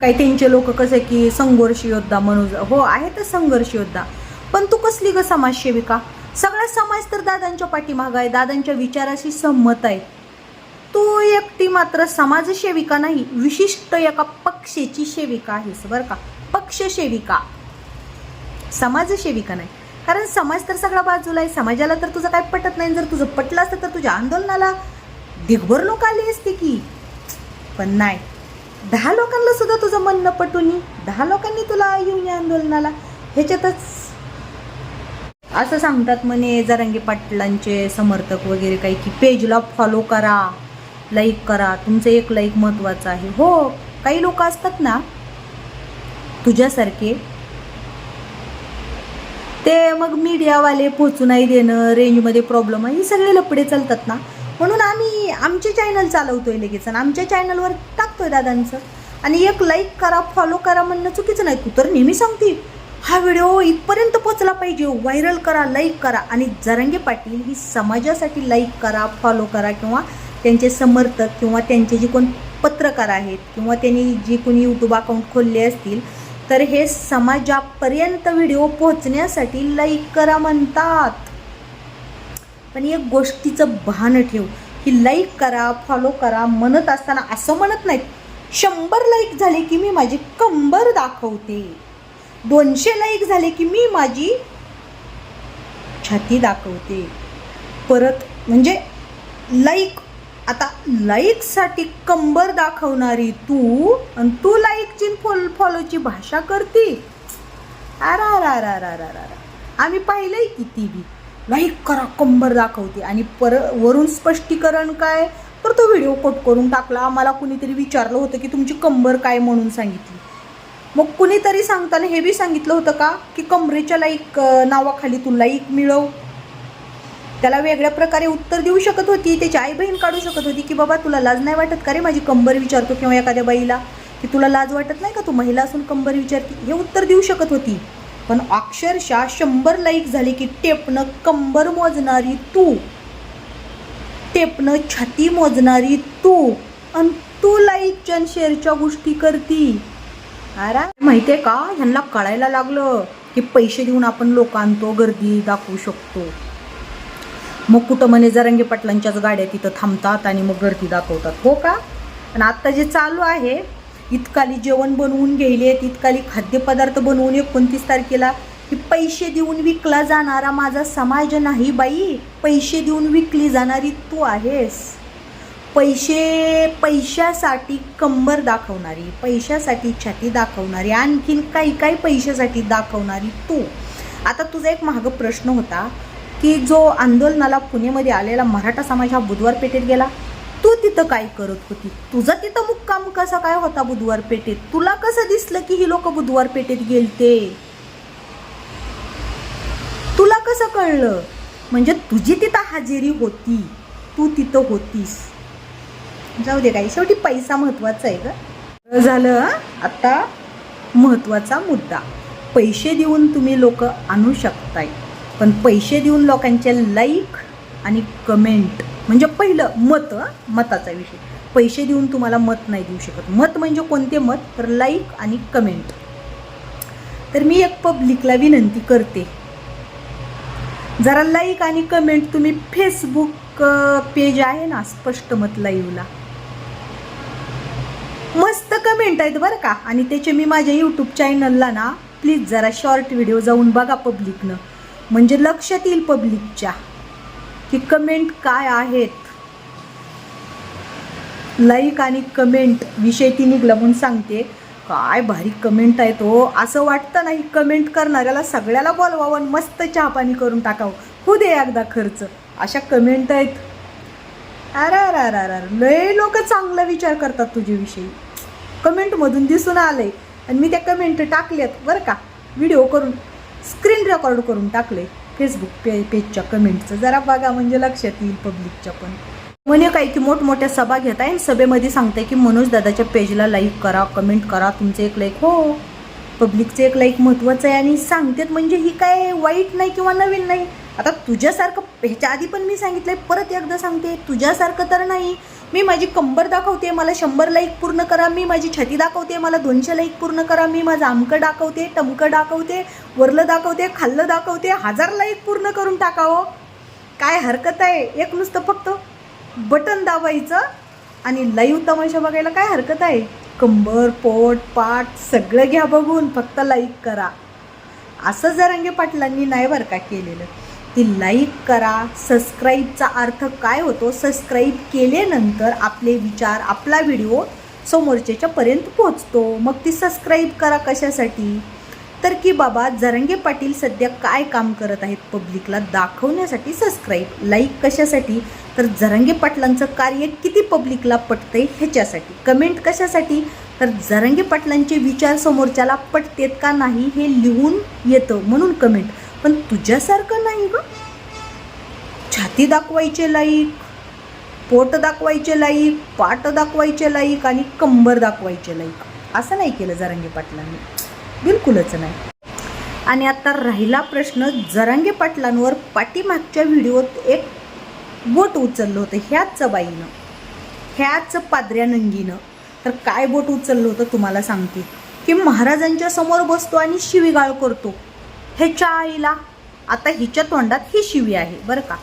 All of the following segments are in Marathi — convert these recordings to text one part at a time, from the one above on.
काही त्यांचे लोक कसे की संघर्ष योद्धा म्हणून हो आहेतच संघर्ष योद्धा. पण तू कसली ग समाजसेविका? सगळा समाज तर दादांच्या पाठीमाग आहे दादांच्या विचाराशी संमत आहे. तू एकटी मात्र समाजसेविका नाही विशिष्ट एका पक्षाची सेविका आहेस बरं का. पक्षसेविका. समाजसेविका नाही. कारण समाज तर सगळा बाजूला आहे समाजाला तर तुझं काय पटत नाही. जर तुझं पटलं असतं तर तुझ्या आंदोलनाला दिग्भर लोक आली असते की. पण नाही. दहा लोकांना सुद्धा तुझं म्हणणं पटून दहा लोकांनी तुला येऊन या आंदोलनाला. ह्याच्यातच असं सांगतात म्हणे जरांगी पाटलांचे समर्थक वगैरे काही की पेजला फॉलो करा लाईक करा. तुमचं एक लाईक महत्त्वाचं आहे. हो काही लोक असतात ना तुझ्यासारखे ते मग मीडियावाले पोचू नाही देणं रेंजमध्ये प्रॉब्लेम आहे हे सगळे लपडे चालतात ना. म्हणून आम्ही आमचे चॅनल चालवतो आहे लगेच आणि आमच्या चॅनलवर टाकतो आहे दादांचं. आणि एक लाईक करा फॉलो करा म्हणणं चुकीचं नाही. तू तर नेहमी सांगते हा व्हिडिओ इथपर्यंत पोचला पाहिजे. व्हायरल करा लाईक करा आणि जरंगे पाटील ही समाजासाठी लाईक करा फॉलो करा किंवा त्यांचे समर्थक किंवा त्यांचे जे कोण पत्रकार आहेत किंवा त्यांनी जे कोणी यूट्यूब अकाउंट खोलले असतील तर हे समाजापर्यंत व्हिडिओ पोहोचण्यासाठी लाईक करा म्हणतात. पण एक गोष्टीचं भान ठेव. की लाईक करा फॉलो करा म्हणत असताना असं म्हणत नाहीत. शंभर लाईक झाले की मी माझी कंबर दाखवते. दोनशे लाईक झाले की मी माझी छाती दाखवते. परत म्हणजे लाईक आता लाईकसाठी कंबर दाखवणारी तू आणि तू लाईकची फॉल फॉलोची भाषा करते. अरा अरा अरा अरा आम्ही पाहिलंय किती बी. लाईक करा कंबर दाखवते. आणि पर वरून स्पष्टीकरण काय? तर तो व्हिडिओ कोट करून टाकला. आम्हाला कुणीतरी विचारलं होतं की तुमची कंबर काय म्हणून सांगितली. मग कुणीतरी सांगताना हे बी सांगितलं होतं का? की कमरेच्या लाईक नावाखाली तू लाईक मिळव. त्याला वेगळ्या प्रकारे उत्तर देऊ शकत होती. त्याची आई बहीण काढू शकत होती की बाबा तुला लाज नाही वाटत का रे माझी कंबर विचारतो किंवा एखाद्या बाईला? की तुला लाज वाटत नाही का तू महिला असून कंबर विचारते? हे उत्तर देऊ शकत होती. पण अक्षरशः शंभर लाईक झाली की टेपणं कंबर मोजणारी तू. टेपणं छाती मोजणारी तू. आणि तू लाईकच्या आणि शेअरच्या गोष्टी करती. अरे माहितीये का? ह्यांना कळायला लागलं की पैसे देऊन आपण लोक आणतो गर्दी दाखवू शकतो. मग कुठं म्हणे जरंगे पाटलांच्याच गाड्या तिथं थांबतात आणि मग गर्दी दाखवतात. हो का? आणि आत्ता जे चालू आहे इतकाली जेवण बनवून घ्यायलेत इतकाली खाद्यपदार्थ बनवून एकोणतीस तारखेला की पैसे देऊन विकला जाणारा माझा समाज नाही बाई. पैसे देऊन विकली जाणारी तू आहेस. पैसे पैशासाठी कंबर दाखवणारी पैशासाठी छाती दाखवणारी आणखीन काही काही पैशासाठी दाखवणारी तू. आता तुझा एक मागं प्रश्न होता की जो आंदोलनाला पुणेमध्ये आलेला मराठा समाज हा बुधवार पेठेत गेला? तू तिथं काय करत होती? तुझा तिथं मुक्काम कसा काय होता बुधवार पेठेत? तुला कसं दिसलं की ही लोक बुधवार पेठेत गेलते? तुला कसं कळलं? म्हणजे तुझी तिथं हजेरी होती. तू तिथं होतीस. जाऊ दे काही शेवटी पैसा महत्त्वाचा आहे का झालं आता महत्त्वाचा मुद्दा. पैसे देऊन तुम्ही लोक आणू शकताय. पण पैसे देऊन लोकांचे लाईक आणि कमेंट म्हणजे पहिलं मत मताचा विषय. पैसे देऊन तुम्हाला मत नाही देऊ शकत. मत म्हणजे कोणते मत? तर लाईक आणि कमेंट तर मी एक पब्लिकला विनंती करते. जरा लाईक आणि कमेंट तुम्ही फेसबुक पेज आहे ना स्पष्ट मत लाईव्हला मस्त कमेंट आहेत बरं का. आणि त्याचे मी माझ्या यूट्यूब चॅनलला ना प्लीज जरा शॉर्ट व्हिडिओ जाऊन बघा पब्लिकनं म्हणजे लक्षात येईल पब्लिकच्या की कमेंट काय आहेत? लाईक आणि कमेंट विषय ती निघला म्हणून सांगते. काय भारी कमेंट आहे तो असं वाटतं नाही कमेंट करणाऱ्याला सगळ्याला बोलवावं आणि मस्त चहा पाणी करून टाकावं. हो दे एकदा खर्च. अशा कमेंट आहेत. अरे अरे अरे अरे अरे लय लोक चांगला विचार करतात तुझ्याविषयी. कमेंटमधून दिसून आलंय. आणि मी त्या कमेंट टाकल्यात. बरं का? व्हिडिओ करून स्क्रीन रेकॉर्ड करून टाकले फेसबुक पे पेजच्या कमेंटचं जरा बघा म्हणजे लक्षात येईल पब्लिकच्या पण. म्हणे काय की मोठमोठ्या सभा घेत आहे सभेमध्ये सांगते की मनोज दादाच्या पेजला लाईक करा कमेंट करा तुमचं एक लाईक हो पब्लिकचं एक लाईक महत्त्वाचं आहे आणि सांगतात म्हणजे ही काय वाईट नाही किंवा नवीन नाही. आता तुझ्यासारखं ह्याच्या आधी पण मी सांगितलं आहे परत एकदा सांगते तुझ्यासारखं तर नाही. मी माझी कंबर दाखवते मला शंभर लाईक पूर्ण करा मी माझी छाती दाखवते मला दोनशे लाईक पूर्ण करा मी माझं आमकं दाखवते टमकं दाखवते वरलं दाखवते खाल्लं दाखवते हजार लाईक पूर्ण करून टाकावं. काय हरकत आहे? एक नुसतं फक्त बटन दाबायचं आणि लाईव्ह तमाशा बघायला काय हरकत आहे? कंबर पोट पाठ सगळं घ्या बघून फक्त लाईक करा. असं जरांगे पाटलांनी नाही बरं का केलेलं. ती लाईक करा सबस्क्राईबचा अर्थ काय होतो? सबस्क्राईब केल्यानंतर आपले विचार आपला व्हिडिओ समोरच्याच्यापर्यंत पोचतो मग ती सबस्क्राईब करा कशासाठी? तर की बाबा जरंगे पाटील सध्या काय काम करत आहेत पब्लिकला दाखवण्यासाठी सबस्क्राईब लाईक कशासाठी? तर जरंगे पाटलांचं कार्य किती पब्लिकला पटतंय ह्याच्यासाठी? कमेंट कशासाठी? तर जरंगे पाटलांचे विचार समोरच्याला पटतेत का नाही हे लिहून येतं. म्हणून कमेंट पण तुझ्यासारखं नाही ग. छाती दाखवायचे लाईक पोट दाखवायचे लाईक पाट दाखवायचे लाईक आणि कंबर दाखवायचे लाईक. असं नाही केलं जरांगे पाटलांनी. बिलकुलच नाही. आणि आता राहिला प्रश्न जरांगे पाटलांवर पाठीमागच्या व्हिडिओत एक बोट उचललं होतं ह्याच बाईनं. ह्याच पादऱ्या नंगीनं. तर काय बोट उचललं होतं तुम्हाला सांगते. की महाराजांच्या समोर बसतो आणि शिवीगाळ करतो. ह्याच्या आईला. आता हिच्या तोंडात ही शिवी आहे बरं का?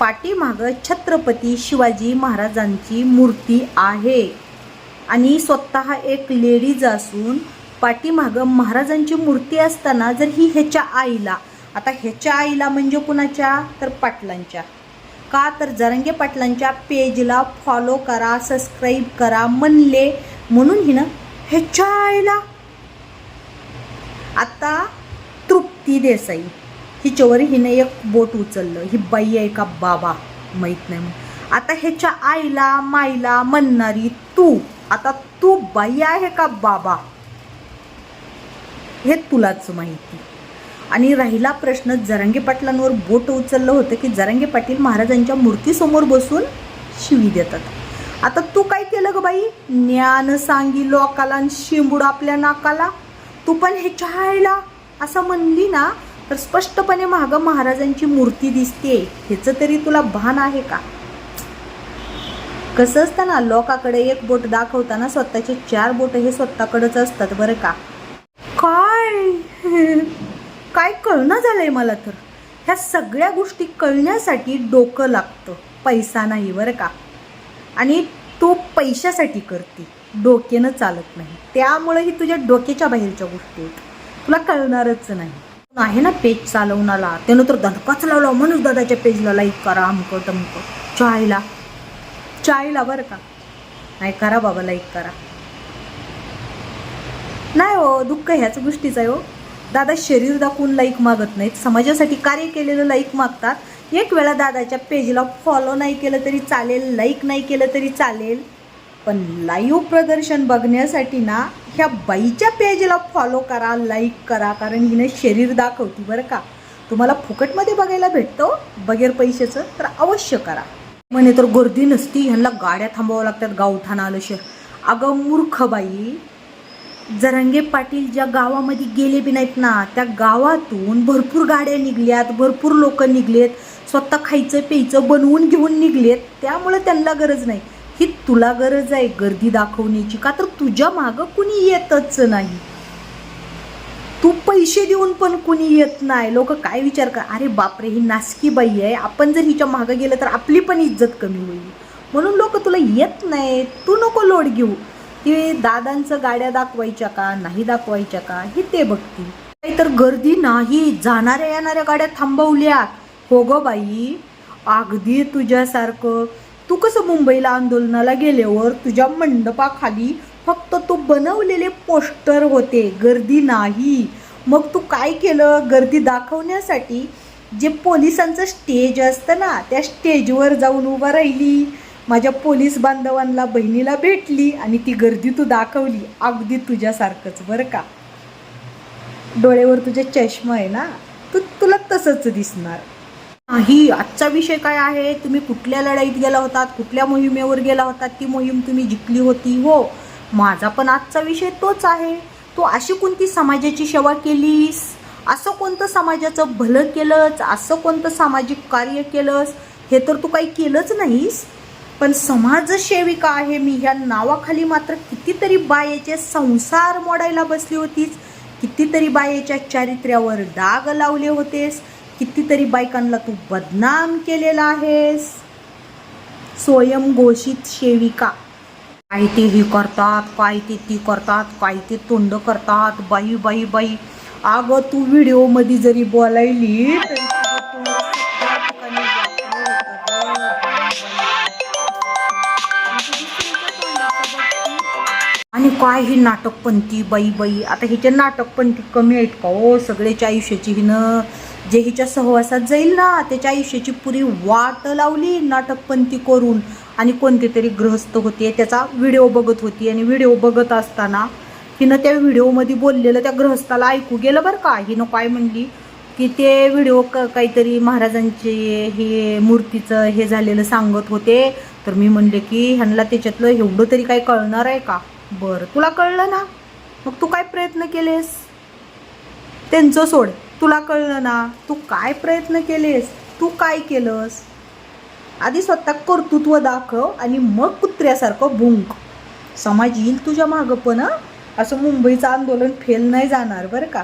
पाठीमागं छत्रपती शिवाजी महाराजांची मूर्ती आहे. आणि स्वतः एक लेडीज असून पाठीमागं महाराजांची मूर्ती असताना जर ही ह्याच्या आईला आता ह्याच्या आईला म्हणजे कुणाच्या? तर पाटलांच्या. का तर जरंगे पाटलांच्या पेजला फॉलो करा सबस्क्राईब करा म्हणले म्हणून हिनं ह्याच्या आईला. आता ती देसाई. हिच्यावर हिने एक बोट उचललं. ही बाई आहे का बाबा? माहीत नाही मग आता ह्याच्या आईला माईला म्हणणारी तू आता तू बाई आहे का बाबा? हे तुलाच माहिती. आणि राहिला प्रश्न जरांगे पाटलांवर बोट उचललं होतं की जरांगे पाटील महाराजांच्या मूर्तीसमोर बसून शिवी देतात. आता तू काय केलं ग बाई? ज्ञान सांगी लोकाला आणि शिंबूड आपल्या नाकाला? तू पण ह्याच्या आईला असं म्हणली ना तर स्पष्टपणे मागं महाराजांची मूर्ती दिसते ह्याचं तरी तुला भान आहे का? कसं असतं ना लोकाकडे एक बोट दाखवताना स्वतःचे चार बोट हे स्वतःकडेच असतात बरं का? काय? काय कळणं झालंय मला तर? ह्या सगळ्या गोष्टी कळण्यासाठी डोकं लागतं. पैसा नाही बरं का? आणि तू पैशासाठी करते. डोक्यानं चालत नाही. त्यामुळे ही तुझ्या डोक्याच्या बाहेरच्या गोष्टी आहेत. तुला कळणारच नाही. आहे ना पेज चालवणाला त्यानं तर दणकाच लावला. म्हणून दादाच्या पेजला लाईक करा अमकं तमकं. चायला. चायला बरं का? नाही करा बाबा लाईक करा. नाही हो दुःख ह्याच गोष्टीचं आहे हो. दादा शरीर दाखवून लाईक मागत नाहीत. समाजासाठी कार्य केलेलं लाईक मागतात. एक वेळा दादाच्या पेजला फॉलो नाही केलं तरी चालेल लाईक नाही केलं तरी चालेल. पण लाईव्ह प्रदर्शन बघण्यासाठी ना ह्या बाईच्या पेजला फॉलो करा लाईक करा कारण हिने शरीर दाखवती बरं का. तुम्हाला फुकटमध्ये बघायला भेटतो हो. बगैर पैशाचं तर अवश्य करा. म्हणे तर गर्दी नसती ह्यांना गाड्या थांबवावं लागतात गावठाणा आलं शहर. अगं मूर्ख बाई जरंगे पाटील ज्या गावामध्ये गेले बी नाहीत ना त्या गावातून भरपूर गाड्या निघल्यात भरपूर लोक निघलेत स्वतः खायचं प्यायचं बनवून घेऊन निघलेत त्यामुळे त्यांना गरज नाही. ही तुला गरज आहे गर्दी दाखवण्याची का? तर तुझ्या मागं कुणी येतच नाही. तू पैसे देऊन पण कुणी येत नाही. लोक काय विचार कर अरे बापरे ही नासकी बाई आहे. आपण जर हिच्या मागं गेलं तर आपली पण इज्जत कमी होईल. म्हणून लोक तुला येत नाही तू नको लोड घेऊ. ते दादांचं गाड्या दाखवायच्या का? नाही दाखवायच्या का? हे ते बघतील. काही तर गर्दी नाही. जाणाऱ्या येणाऱ्या गाड्या थांबवल्या हो गो बाई. अगदी तुझ्यासारखं. तू कसं मुंबईला आंदोलनाला गेल्यावर तुझ्या मंडपाखाली फक्त तू बनवलेले पोस्टर होते गर्दी नाही. मग तू काय केलं? गर्दी दाखवण्यासाठी जे पोलिसांचं स्टेज असतं ना त्या स्टेजवर जाऊन उभं राहिली. माझ्या पोलीस बांधवांना बहिणीला भेटली आणि ती गर्दी तू दाखवली. अगदी तुझ्यासारखंच बरं का? डोळ्यावर तुझे चष्मा आहे ना तू तुला तसंच दिसणार. नाही आजचा विषय काय आहे? तुम्ही कुठल्या लढाईत गेला होतात? कुठल्या मोहिमेवर गेला होतात ती मोहीम तुम्ही जिंकली होती हो. माझा पण आजचा विषय तोच आहे. तू अशी कोणती समाजाची सेवा केलीस? असं कोणतं समाजाचं भलं केलंच असं कोणतं सामाजिक कार्य केलंस? हे तर तू काही केलंच नाहीस. पण समाजसेविका आहे मी. ह्या नावाखाली मात्र कितीतरी बायेचे संसार मोडायला बसली होतीस. कितीतरी बायेच्या चारित्र्यावर डाग लावले होतेस. कितीतरी बायकांना तू बदनाम केलेला आहेस. स्वयंघोषित सेविका. काय ते हे करतात काय ते ती करतात काय ते तोंड करतात. बाई बाई बाई. अगं तू व्हिडिओमध्ये जरी बोलायली तरी आणि काय ही नाटकपंथी बाई बाई. आता हिचे नाटकपंथी कमी आहेत का हो? सगळ्याच्या आयुष्याची हिनं जे हिच्या सहवासात जाईल ना त्याच्या आयुष्याची पुरी वाट लावली नाटकपंथी करून. आणि कोणते तरी ग्रहस्थ होते त्याचा व्हिडिओ बघत होती. आणि व्हिडिओ बघत असताना हिनं त्या व्हिडिओमध्ये बोललेलं त्या ग्रहस्थाला ऐकू गेलं बरं का? हिनं काय म्हणली की ते व्हिडिओ क काहीतरी महाराजांचे हे मूर्तीचं हे झालेलं सांगत होते. तर मी म्हणले की ह्यांना त्याच्यातलं एवढं तरी काही कळणार आहे का? बरं तुला कळलं ना? मग तू काय प्रयत्न केलेस? त्यांचं सोड तुला कळलं ना? तू काय प्रयत्न केलेस? तू काय केलंस? आधी स्वतः कर्तृत्व दाखव आणि मग कुत्र्यासारखं भुंक. समाज येईल तुझ्या मागं पण असं मुंबईचं आंदोलन फेल नाही जाणार बरं का?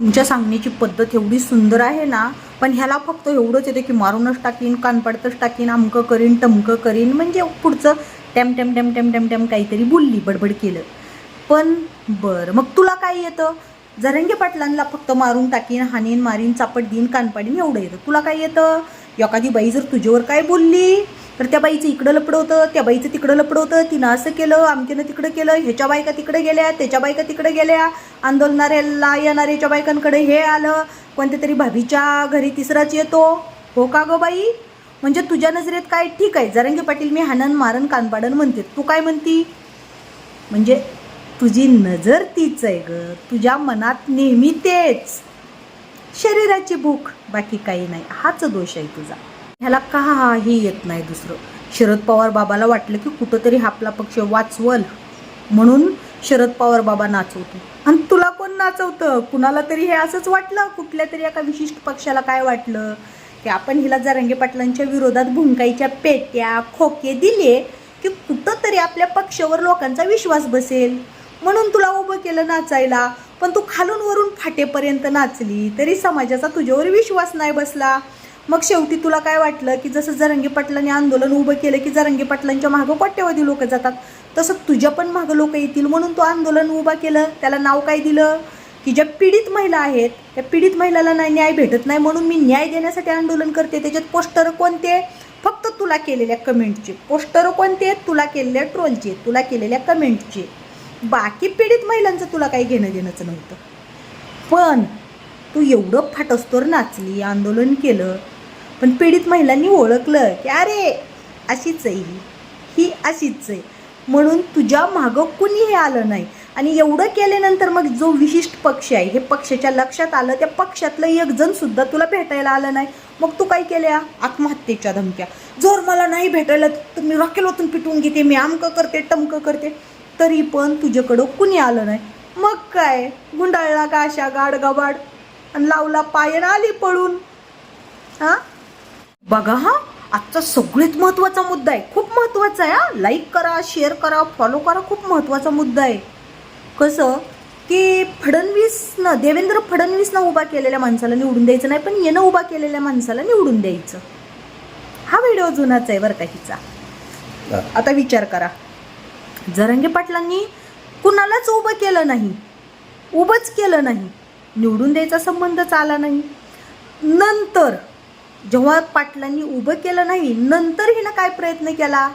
तुमच्या सांगण्याची पद्धत एवढी सुंदर आहे ना? पण ह्याला फक्त एवढंच येतं की मारूनच टाकीन कानपाडतच टाकीन अमकं करीन टमकं करीन म्हणजे पुढचं टॅम टॅम टॅम टॅम टॅम टॅम काहीतरी बोलली बडबड केलं. पण बरं मग तुला काय येतं? जरंगे पाटलांना फक्त मारून टाकीन हानीन मारीन चापट देईन कानपाडीन एवढं येतं. तुला काय येतं? एखादी बाई जर तुझ्यावर काय बोलली तर त्या बाईचं इकडं लपडं होतं त्या बाईचं तिकडं लपडं होतं तिनं असं केलं आमच्यानं तिकडं केलं ह्याच्या बायका तिकडे गेल्या त्याच्या बायका तिकडे गेल्या आंदोलनाऱ्याला येणाऱ्याच्या बायकांकडे हे आलं कोणत्या तरी भाभीच्या घरी तिसराच येतो. हो का गं बाई? म्हणजे तुझ्या नजरेत काय? ठीक आहे जरंगे पाटील मी हाणन मारन कानपाडन म्हणते. तू काय म्हणती? म्हणजे तुझी नजर तीच आहे ग. तुझ्या मनात नेहमी तेच. शरीराची भूक बाकी काही नाही. हाच दोष आहे तुझा. ह्याला काही येत नाही दुसरं. शरद पवार बाबाला वाटलं की कुठंतरी आपला पक्ष वाचवल. म्हणून शरद पवार बाबा नाचवतो. आणि तुला कोण नाचवतं? कुणाला तरी हे असंच वाटलं? कुठल्या तरी एका विशिष्ट पक्षाला काय वाटलं? की आपण हिला जरांगे पाटलांच्या विरोधात भुंकाईच्या पेट्या खोके दिले की कुठंतरी आपल्या पक्षावर लोकांचा विश्वास बसेल. म्हणून तुला उभं केलं नाचायला पण तू खालून वरून फाटेपर्यंत नाचली तरी समाजाचा तुझ्यावर विश्वास नाही बसला. मग शेवटी तुला काय वाटलं की जसं जरंगे पाटलांनी आंदोलन उभं केलं की जरंगे पाटलांच्या मागं कोट्यवधी लोक जातात तसं तुझ्या पण मागं लोक येतील म्हणून तू आंदोलन उभं केलं त्याला नाव काय दिलं? की ज्या पीडित महिला आहेत त्या पीडित महिलाला नाही न्याय भेटत नाही म्हणून मी न्याय देण्यासाठी आंदोलन करते. त्याच्यात पोस्टर कोणते फक्त तुला केलेल्या कमेंटचे. पोस्टर कोणते आहेत? तुला केलेल्या ट्रोलचे. तुला केलेल्या कमेंटचे. बाकी पीडित महिलांचं तुला काही घेणं देणंच नव्हतं. पण तू एवढं फाटस्तोर नाचली आंदोलन केलं. पण पीडित महिलांनी ओळखलं की अरे अशीच आहे ही. ही अशीच आहे. म्हणून तुझ्या मागं कुणीही आलं नाही. आणि एवढं केल्यानंतर मग जो विशिष्ट पक्ष आहे हे पक्षाच्या लक्षात आलं त्या पक्षातलं एक जण सुद्धा तुला भेटायला आलं नाही. मग तू काय केल्या? आत्महत्येच्या धमक्या. जर मला नाही भेटायला तर मी रॉकेल पिटवून घेते मी आमकं करते टमकं करते. तरी पण तुझ्याकडं कुणी आलं नाही. मग काय? गुंडाळला का अशा गाड गबाड आणि लावला पायन आली पळून. हा? बघा हा आजचा सगळ्यात महत्त्वाचा मुद्दा आहे. खूप महत्त्वाचा आहे हा. लाईक करा शेअर करा फॉलो करा खूप महत्त्वाचा मुद्दा आहे. कसं की फडणवीसनं देवेंद्र फडणवीसनं उभा केलेल्या माणसाला निवडून द्यायचं नाही पण येणं उभा केलेल्या माणसाला निवडून द्यायचं. हा व्हिडिओ जुनाच आहे बरं का हिचा. आता विचार करा. जरंगे पाटलांनी कुणालाच उभं केलं नाही उभंच केलं नाही निवडून द्यायचा संबंधच आला नाही. नंतर जेव्हा पाटलांनी उभं केलं नाही नंतर हिनं काय प्रयत्न केला?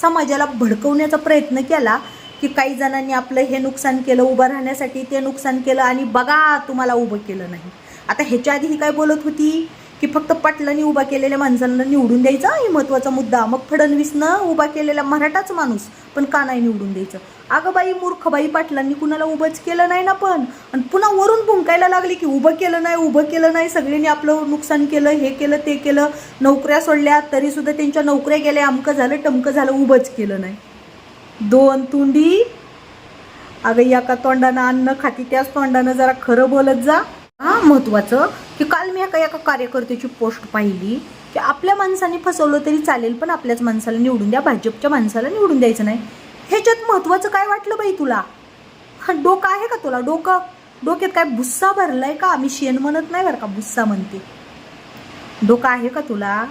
समाजाला भडकवण्याचा प्रयत्न केला? की काही जणांनी आपलं हे नुकसान केलं उभं राहण्यासाठी ते नुकसान केलं आणि बघा तुम्हाला उभं केलं नाही. आता ह्याच्या आधी ही काय बोलत होती? की फक्त पाटलांनी उभा केलेल्या माणसांना निवडून द्यायचा हे महत्त्वाचा मुद्दा. मग फडणवीसनं उभा केलेला मराठाच माणूस पण का नाही निवडून द्यायचं? अगं बाई मूर्ख बाई पाटलांनी कुणाला उभंच केलं नाही ना पण. आणि पुन्हा वरून भुंकायला लागली की उभं केलं नाही उभं केलं नाही सगळ्यांनी आपलं नुकसान केलं हे केलं ते केलं नोकऱ्या सोडल्या तरीसुद्धा त्यांच्या नोकऱ्या गेल्या अमकं झालं टमकं झालं उभंच केलं नाही. दोन तुंडी. अगं एका तोंडानं अन्न खाती त्याच तोंडानं जरा खरं बोलत जा. हा महत्वाचं की काल मी एका एका कार्यकर्त्याची पोस्ट पाहिली की आपल्या माणसाने फसवलं तरी चालेल पण आपल्याच माणसाला निवडून द्या. भाजपच्या माणसाला निवडून द्यायचं नाही. ह्याच्यात महत्वाचं काय वाटलं बाई तुला? हा डोकं आहे का तुला? डोकं? डोक्यात काय भुस्सा भरलाय का? आम्ही शेण म्हणत नाही बरं का भुस्सा म्हणते. डोकं आहे का तुला?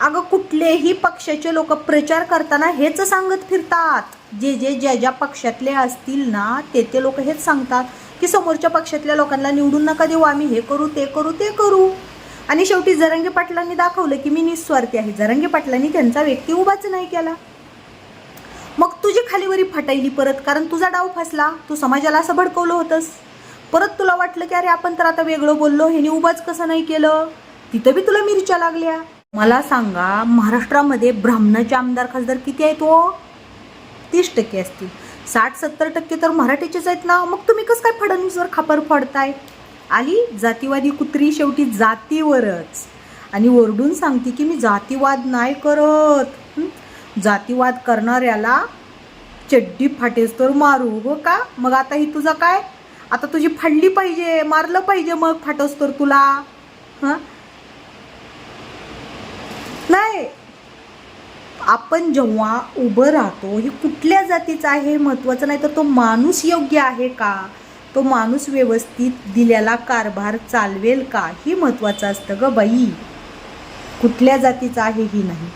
अगं कुठलेही पक्षाचे लोक प्रचार करताना हेच सांगत फिरतात. जे जे ज्या ज्या पक्षातले असतील ना ते ते लोक हेच सांगतात की समोरच्या पक्षातल्या लोकांना निवडून नका देऊ आम्ही हे करू ते करू ते करू. आणि शेवटी जरंगे पाटलांनी दाखवलं की मी निस्वार्थी आहे. जरंगे पाटलांनी त्यांचा व्यक्ती उभाच नाही केला. मग तुझी खालीवरी फटायली परत कारण तुझा डाव फसला. तू समाजाला असं भडकवलं होतंस. परत तुला वाटलं की अरे आपण तर आता वेगळं बोललो ह्यानी उभाच कसं नाही केलं? तिथं बी तुला मिरच्या लागल्या. मला सांगा महाराष्ट्रामध्ये ब्राह्मणाचे आमदार खासदार किती आहेत तो तीस टक्के असतील. साठ सत्तर टक्के तर मराठीचेच आहेत ना. मग तुम्ही कसं काय फडणवीसवर खापर फोडताय? आली जातीवादी कुत्री शेवटी जातीवरच. आणि ओरडून सांगते की मी जातीवाद नाही करत. जातीवाद करणाऱ्याला चड्डी फाटेस तर मारू हो का? मग आता ही तुझा काय? आता तुझी फाडली पाहिजे मारलं पाहिजे मग फाटोस तर तुला. हां? नाही. आपण जेव्हा उभं राहतो हे कुठल्या जातीचं आहे महत्त्वाचं नाही तर तो माणूस योग्य आहे का? तो माणूस व्यवस्थित दिलेला कारभार चालवेल का? हे महत्त्वाचं असतं ग बाई. कुठल्या जातीचं आहे ही नाही.